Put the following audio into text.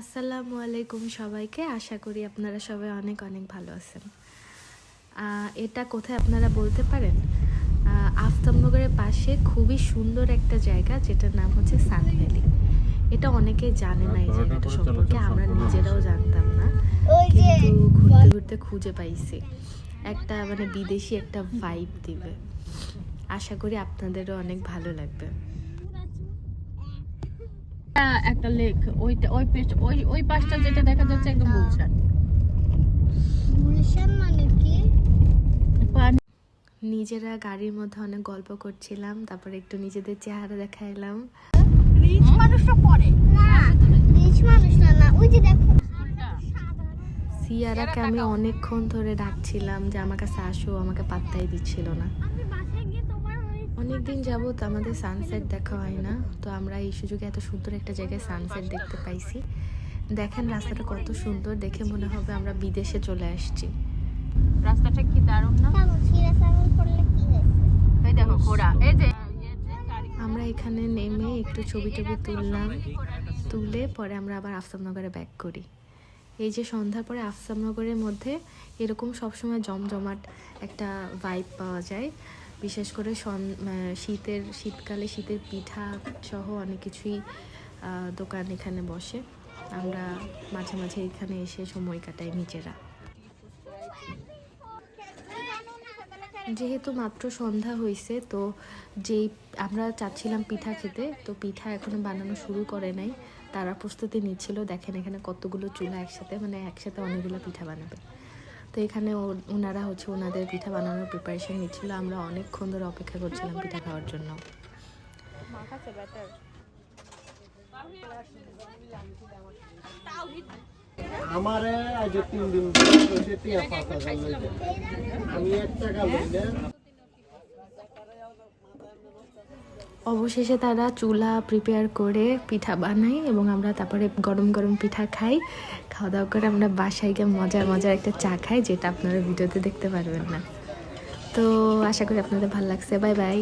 আসসালামু আলাইকুম সবাইকে। আশা করি আপনারা সবাই অনেক অনেক ভালো আছেন। এটা কোথায় আপনারা বলতে পারেন? আফতাবনগরের পাশে খুবই সুন্দর একটা জায়গা যেটার নাম হচ্ছে সান ভ্যালি। এটা অনেকেই জানে না এই জায়গাটা সম্পর্কে আমরা নিজেরাও জানতাম না। কিন্তু ঘুরতে ঘুরতে খুঁজে পাইছি। একটা মানে বিদেশি একটা ভাইব দিবে। আশা করি আপনাদেরও অনেক ভালো লাগবে। একটা লেক। ওইটা ওই পেছ- ওই ওই পাশটা যেটা দেখা যাচ্ছে একদম গুলশান। গুলশান মানে কি? নিজেরা গাড়ির মধ্যে অনেক গল্প করছিলাম তারপরে একটু নিজেদের চেহারা দেখাইলাম। রিচ মানুষটা পরে না রিচ মানুষ না ওই যে দেখো। সিয়ারাকে আমি অনেকক্ষণ ধরে ডাকছিলাম যে আমার কাছে আসো আমাকে পাত্তাই দিচ্ছিল না। তোমার ওই অনেকদিন যাবত আমাদের সানসেট দেখা হয় না তো আমরা এই সুযোগে এত সুন্দর একটা জায়গায় সানসেট দেখতে পাইছি। দেখেন রাস্তাটা কত সুন্দর দেখে মনে হবে আমরা বিদেশে চলে আসছি। রাস্তাটা কি দারুণ না? ছাগল ছিঁড়ে ছাগল করলে কি হয়েছে? এই দেখো ঘোড়া। এই যে আমরা এখানে নেমে একটু ছবি টবি তুললাম। তুলে পরে আমরা আবার আফতাবনগরে ব্যাক করি। এই যে সন্ধ্যার পরে আফতাবনগরের মধ্যে এরকম সবসময় জমজমাট একটা ভাইব পাওয়া যায়। বিশেষ করে শীতের, শীতকালে শীতের পিঠা সহ অনেক কিছুই দোকান এখানে বসে। আমরা মাঝে মাঝে এখানে এসে সময় কাটাই নিজেরা। যেহেতু মাত্র সন্ধ্যা হয়েছে তো যেই আমরা চাচ্ছিলাম পিঠা খেতে, তো পিঠা এখনও বানানো শুরু করে নাই। তারা প্রস্তুতি নিচ্ছিল, দেখেন এখানে কতগুলো চুলা একসাথে মানে একসাথে অনেকগুলো পিঠা বানাবে। তো এখানে ওনারা হচ্ছে ওনাদের পিঠা বানানোর প্রিপারেশন নিচ্ছিল। আমরা অনেকক্ষণ ধরে অপেক্ষা করছিলাম পিঠা খাওয়ার জন্য। আমারে আজ তিন দিন আমি এক টাকা অবশেষে তারা চুলা প্রিপেয়ার করে পিঠা বানায় এবং আমরা তারপরে গরম গরম পিঠা খাই। খাওয়া দাওয়া করে আমরা বাসায় গিয়ে মজার মজার একটা চা খাই, যেটা আপনারা ভিডিওতে দেখতে পারবেন না। তো আশা করি আপনাদের ভালো লাগছে। Bye bye.